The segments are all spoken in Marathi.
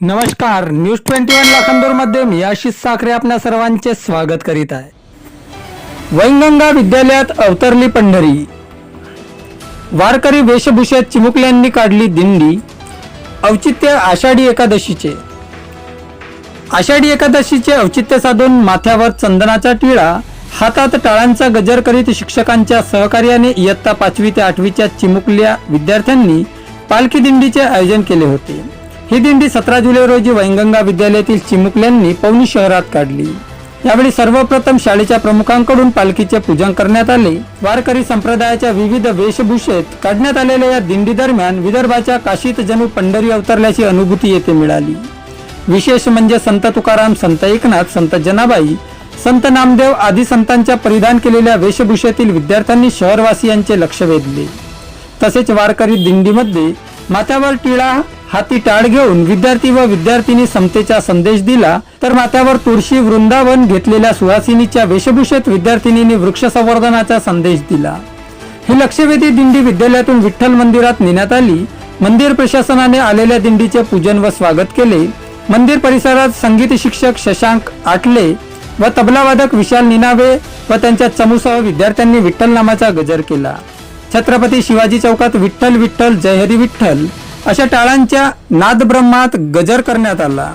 नमस्कार न्यूज ट्वेंटी वन लाखांदूरमध्ये मी आशिष साखरे आपल्या सर्वांचे स्वागत करीत आहे. वैनगंगा विद्यालयात अवतरली पंढरी. वारकरी वेशभूषेत चिमुकल्यांनी काढली दिंडी. औचित्य आषाढी एकादशीचे. आषाढी एकादशीचे औचित्य साधून माथ्यावर चंदनाचा टिळा हातात टाळांचा गजर करीत शिक्षकांच्या सहकार्याने इयत्ता पाचवी ते आठवीच्या चिमुकल्या विद्यार्थ्यांनी पालखी दिंडीचे आयोजन केले होते. ही दिंडी सतरा जुलै रोजी वैंगंगा विद्यालयातील चिमुकल्यांनी पवनी शहरात काढली. यावेळी सर्वप्रथम शाळेच्या प्रमुखांकडून पालखीचे पूजन करण्यात आले. वारकरी संप्रदायाच्या विविध वेशभूषेत काढण्यात आलेल्या या दिंडी दरम्यान विदर्भाच्या काशीत जणू पंढरी अवतरल्याची अनुभूती येथे मिळाली. विशेष म्हणजे संत तुकाराम संत एकनाथ संत जनाबाई संत नामदेव आदी संतांच्या परिधान केलेल्या वेशभूषेतील विद्यार्थ्यांनी शहरवासियांचे लक्ष वेधले. तसेच वारकरी दिंडीमध्ये माथ्यावर टिळा हाती टाळ घेऊन विद्यार्थी व विद्यार्थिनी समतेचा संदेश दिला तर माथ्यावर तुळशी वृंदावन घेतलेल्या सुहासिनीच्या वेशभूषेत विद्यार्थिनींनी वृक्ष संवर्धनाचा संदेश दिला. ही लक्षवेधी दिंडी विद्यालयातून विठ्ठल मंदिरात नेण्यात आली. मंदिर प्रशासनाने आलेल्या दिंडीचे पूजन व स्वागत केले. मंदिर परिसरात संगीत शिक्षक शशांक आटले व तबलावादक विशाल निनावे व त्यांच्या चमूसह विद्यार्थ्यांनी विठ्ठल नामाचा गजर केला. छत्रपती शिवाजी चौकात विठ्ठल विठ्ठल जयहरी विठ्ठल. अशा टाळांच्या नादब्रह्मात गजर करण्यात आला.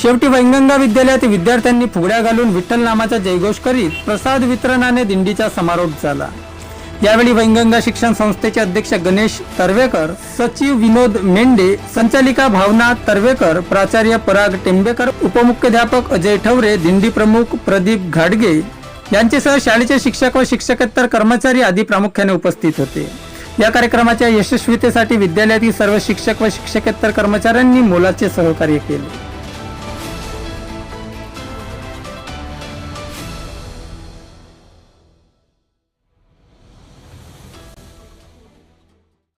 शेवटी वैंगंगा विद्यालयात विद्यार्थ्यांनी फुगड्या घालून विठ्ठल नामाचा जयघोष करीत प्रसाद वितरणाने दिंडीचा समारोप झाला. यावेळी वैंगंगा शिक्षण संस्थेचे अध्यक्ष गणेश तर्वेकर सचिव विनोद मेंढे संचालिका भावना तर्वेकर प्राचार्य पराग टेंबेकर उपमुख्याध्यापक अजय ठवरे दिंडी प्रमुख प्रदीप घाडगे यांच्यासह शाळेचे शिक्षक व शिक्षकेतर कर्मचारी आदी प्रामुख्याने उपस्थित होते. या कार्यक्रमाच्या यशस्वीतेसाठी विद्यालयातील सर्व शिक्षक व शिक्षकेतर कर्मचाऱ्यांनी मोलाचे सहकार्य केले.